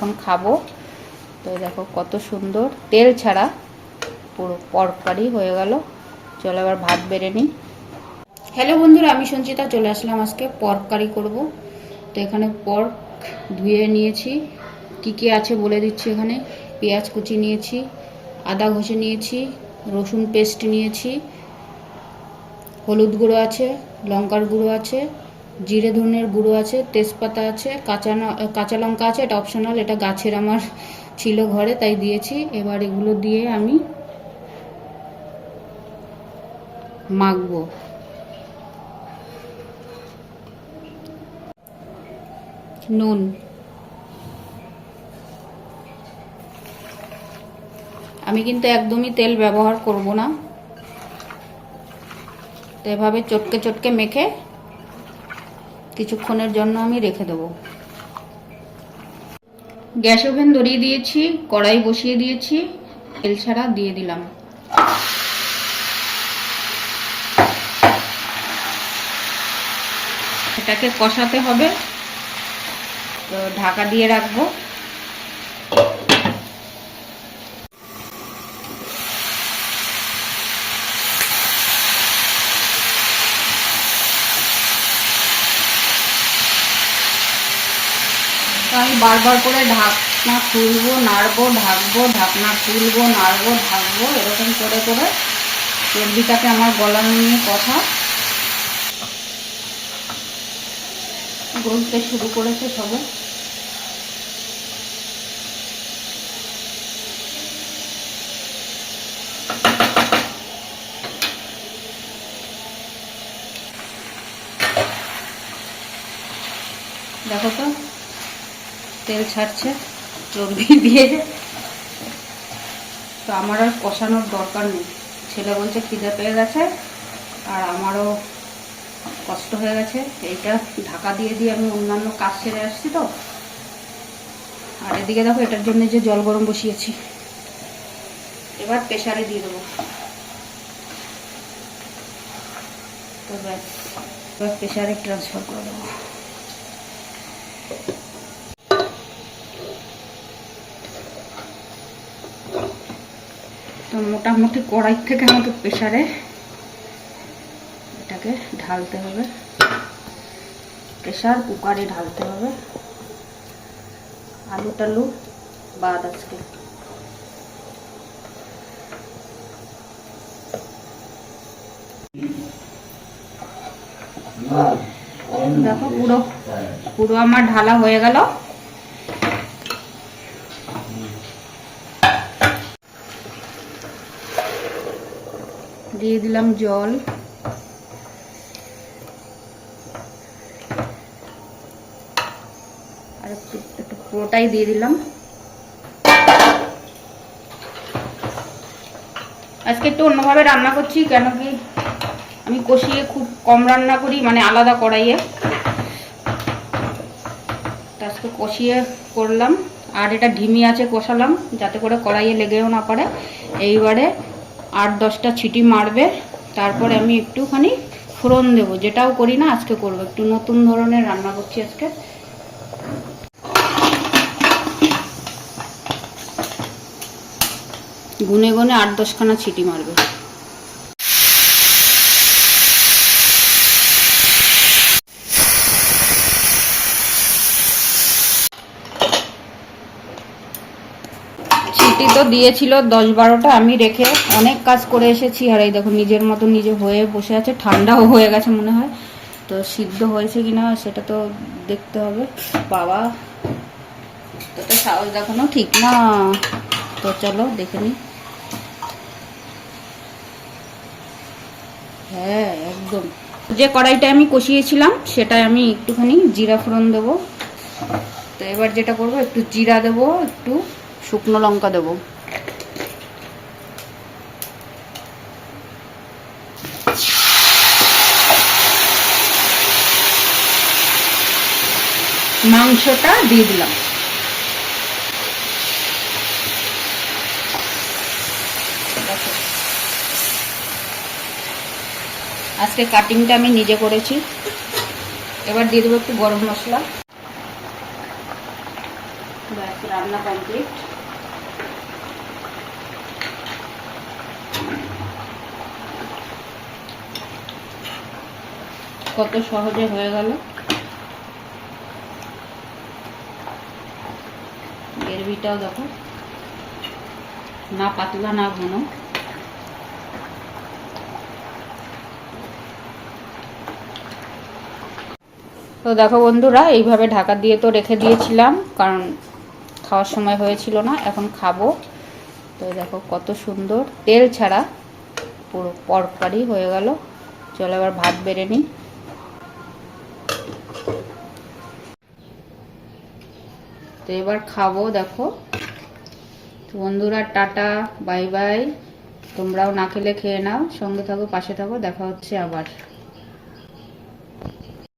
এখন খাব। তো দেখো কত সুন্দর। তেল ছাড়া পুরো পরকারি হয়ে গেল। চলো এবার ভাত বেড়ে নিই। হ্যালো বন্ধুরা, আমি সঞ্চিতা, চলে আসলাম আজকে পর্ক কারি করব। তো এখানে পর্ক ধুয়ে নিয়েছি। কি কি আছে বলে দিচ্ছি এখানে? পেঁয়াজ কুচি নিয়েছি, আদা ঘষে নিয়েছি, রসুন পেস্ট নিয়েছি, হলুদ গুঁড়ো আছে, লঙ্কার গুঁড়ো আছে জিরে ধনের গুঁড়ো আছে, তেজপাতা আছে, কাঁচা কাঁচা লঙ্কা আছে, এটা অপশনাল এটা গাছের আমার ছিল ঘরে, তাই দিয়েছি। এবার এগুলো দিয়ে আমি মাখবো। নুন। আমি কিন্তু একদমই তেল ব্যবহার করব না। তো এভাবে চটকে চটকে মেখে কিছুক্ষণের জন্য আমি রেখে দেবো। গ্যাস ওভেন ধরিয়ে দিয়েছি, কড়াই বসিয়ে দিয়েছি, তেল ছাড়া দিয়ে দিলাম। এটাকে কষাতে হবে। তো ঢাকা দিয়ে রাখব। তো আমি বারবার করে ঢাকনা খুলবো, নাড়বো, ঢাকবো, ঢাকনা খুলবো, নাড়বো, ঢাকবো, এরকম করে করে চর্বিটাকে আমার গলানো নিয়ে কথা গলতে শুরু করেছে সবে। দেখো তো। তেল ছাড়ছে, চর্বি দিয়ে। তো আমার আর কষানোর দরকার নেই। ছেলে বলছে খিদে পেয়ে গেছে, আর আমারও কষ্ট হয়ে গেছে। এইটা ঢাকা দিয়ে দিয়ে আমি অন্যান্য কাজ সেরে আসছি তো। আর এদিকে দেখো, এটার জন্য যে জল গরম বসিয়েছি। এবার প্রেশারে দিয়ে দেবো। তো ব্যাস, এবার প্রেশারে ট্রান্সফার করে দেবো। মোটামুটি কড়াই থেকে আমাকে প্রেশারে এটাকে ঢালতে হবে। প্রেশার কুকারে ঢালতে হবে। আলু টালু, বাদ আজকে। দেখো পুরো পুরো আমার ঢালা হয়ে গেল। দিয়ে দিলাম জল। আর একটু একটু পুরোটাই দিয়ে দিলাম। আজকে একটু অন্যভাবে রান্না করছি, কেন কি আমি কষিয়ে খুব কম রান্না করি মানে আলাদা কড়াইয়ে। আজকে কষিয়ে করলাম। আর এটা ঢিমি আছে, কষালাম, যাতে করে কড়াইয়ে লেগেও না পারে। এইবারে আট দশটা ছিটি মারবে। তারপরে আমি একটুখানি ফোড়ন দেবো। যেটাও করি না, আজকে করব। একটু নতুন ধরনের রান্না করছি আজকে। গুনে গুনে আট দশখানা ছিটি মারবে ছিটি তো দিয়েছিল দশ বারোটা, আমি রেখে অনেক কাজ করে এসেছি। আর এই দেখো, নিজের মতো নিজে হয়ে বসে আছে, ঠান্ডাও হয়ে গেছে মনে হয়। তো সিদ্ধ হয়েছে কিনা সেটা তো দেখতে হবে। বাবা তো তো সাহস দেখানো ঠিক না। তো চলো, দেখে নিই হ্যাঁ একদম। যে কড়াইটা আমি কষিয়েছিলাম সেটাই আমি একটুখানি জিরা ফোড়ন দেবো। তো এবার যেটা করব, একটু জিরা দেবো, একটু শুকনো লঙ্কা দেবো। মাংসটা দিয়ে দিলাম। আজকে কাটিংটা আমি নিজে করেছি। এবার দিয়ে দেবো একটু গরম মশলা। রান্না কমপ্লিট কত সহজে হয়ে গেল। গ্রেভিটাও দেখো। না পাতলা, না ঘন। তো দেখো বন্ধুরা, এইভাবে ঢাকা দিয়ে তো রেখে দিয়েছিলাম, কারণ খাওয়ার সময় হয়েছিল না, এখন খাব। তো দেখো কত সুন্দর, তেল ছাড়া পুরো পরকারি হয়ে গেল। চলো এবার ভাত বেড়ে নিই। তো এবার খাব, দেখো। তো বন্ধুরা, টাটা, বাই বাই। তোমরাও না খেলে খেয়ে নাও, সঙ্গে থাকো, পাশে থাকো, দেখা হচ্ছে আবার।